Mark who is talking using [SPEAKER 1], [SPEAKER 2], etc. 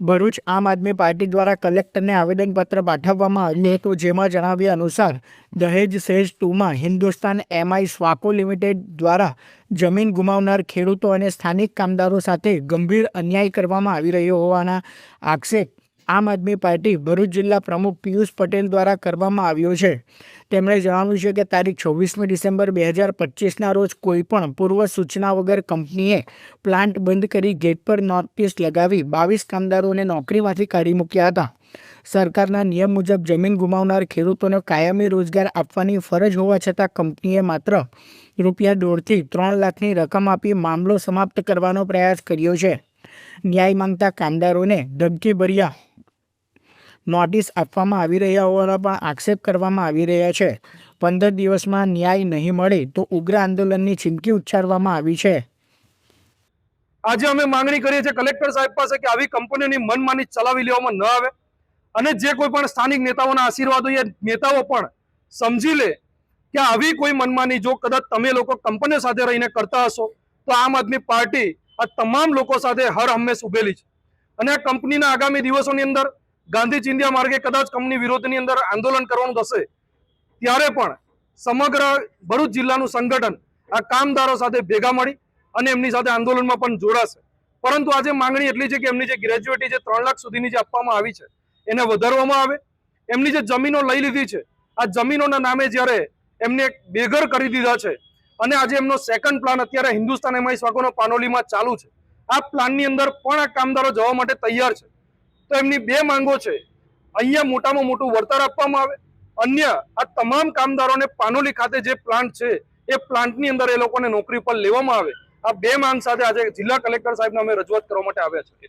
[SPEAKER 1] ભરૂચ આમ આદમી પાર્ટી દ્વારા કલેક્ટરને આવેદનપત્ર પાઠવવામાં આવ્યું હતું, જેમાં જણાવ્યા અનુસાર, દહેજ સેજ ટુમાં હિન્દુસ્તાન એમઆઈ સ્વાકો લિમિટેડ દ્વારા જમીન ગુમાવનાર ખેડૂતો અને સ્થાનિક કામદારો સાથે ગંભીર અન્યાય કરવામાં આવી રહ્યો હોવાના આક્ષેપ આમ આદમી પાર્ટી ભરૂચ જિલ્લા પ્રમુખ પિયુષ પટેલ દ્વારા કરવામાં આવ્યો છે. તેમણે જણાવ્યું છે કે તારીખ છવ્વીસમી ડિસેમ્બર બે હજાર પચીસના રોજ કોઈપણ પૂર્વ સૂચના વગર કંપનીએ પ્લાન્ટ બંધ કરી ગેટ પર નોટિસ લગાવી બાવીસ કામદારોને નોકરીમાંથી કાઢી મૂક્યા હતા. સરકારના નિયમ મુજબ જમીન ગુમાવનાર ખેડૂતોને કાયમી રોજગાર આપવાની ફરજ હોવા છતાં કંપનીએ માત્ર રૂપિયા દોઢથી ત્રણ લાખની રકમ આપી મામલો સમાપ્ત કરવાનો પ્રયાસ કર્યો છે. ન્યાય માંગતા કામદારોને ધમકીભર્યા નોટિસ આપવામાં આવી રહ્યા હોવાના પણ આક્ષેપ કરવામાં આવી રહ્યા છે. પંદર દિવસમાં ન્યાય નહીં મળે તો ઉગ્ર આંદોલનની ચીમકી ઉચ્ચારવામાં આવી છે.
[SPEAKER 2] આજે અમે માંગણી કરીએ છીએ કલેક્ટર સાહેબ પાસે કે આવી કંપનીઓની મનમાની ચલાવી લેવામાં ન આવે અને જે કોઈ પણ સ્થાનિક નેતાઓના આશીર્વાદ એ નેતાઓ પણ સમજી લે કે આવી કોઈ મનમાની જો કદાચ તમે લોકો કંપનીઓ સાથે રહીને કરતા હશો તો આમ આદમી પાર્ટી આ તમામ લોકો સાથે હર હંમેશ ઉભેલી છે. અને આ કંપનીના આગામી દિવસોની અંદર ગાંધી ચિંધ્યા માર્ગે કદાચ કંપની વિરોધની અંદર આંદોલન કરવાનું થશે. ત્યારે પણ સમગ્ર ભરૂચ જિલ્લાનું સંગઠન આ કામદારો સાથે ભેગા મળી અને એમની સાથે આંદોલનમાં પણ જોડાશે. પરંતુ આજે માંગણી એટલી છે કે એમની જે ગ્રેજ્યુએટી જે ત્રણ લાખ સુધીની જે આપવામાં આવી છે, એને વધારવામાં આવે. એમની જે જમીનો લઈ લીધી છે, આ જમીનોના નામે જ્યારે એમને બેઘર કરી દીધા છે અને આજે એમનો સેકન્ડ પ્લાન અત્યારે હિન્દુસ્તાન એમઆઈ સ્વાગોનો પાનોલીમાં ચાલુ છે. આ પ્લાનની અંદર પણ આ કામદારો જવા માટે તૈયાર છે. તો એમની બે માંગો છે. અહીંયા મોટામાં મોટું વળતર આપવામાં આવે. અન્ય આ તમામ કામદારોને પાનોલી ખાતે જે પ્લાન્ટ છે, એ પ્લાન્ટની અંદર એ લોકોને નોકરી પર લેવામાં આવે. આ બે માંગ સાથે આજે જિલ્લા કલેક્ટર સાહેબને અમે રજૂઆત કરવા માટે આવ્યા છે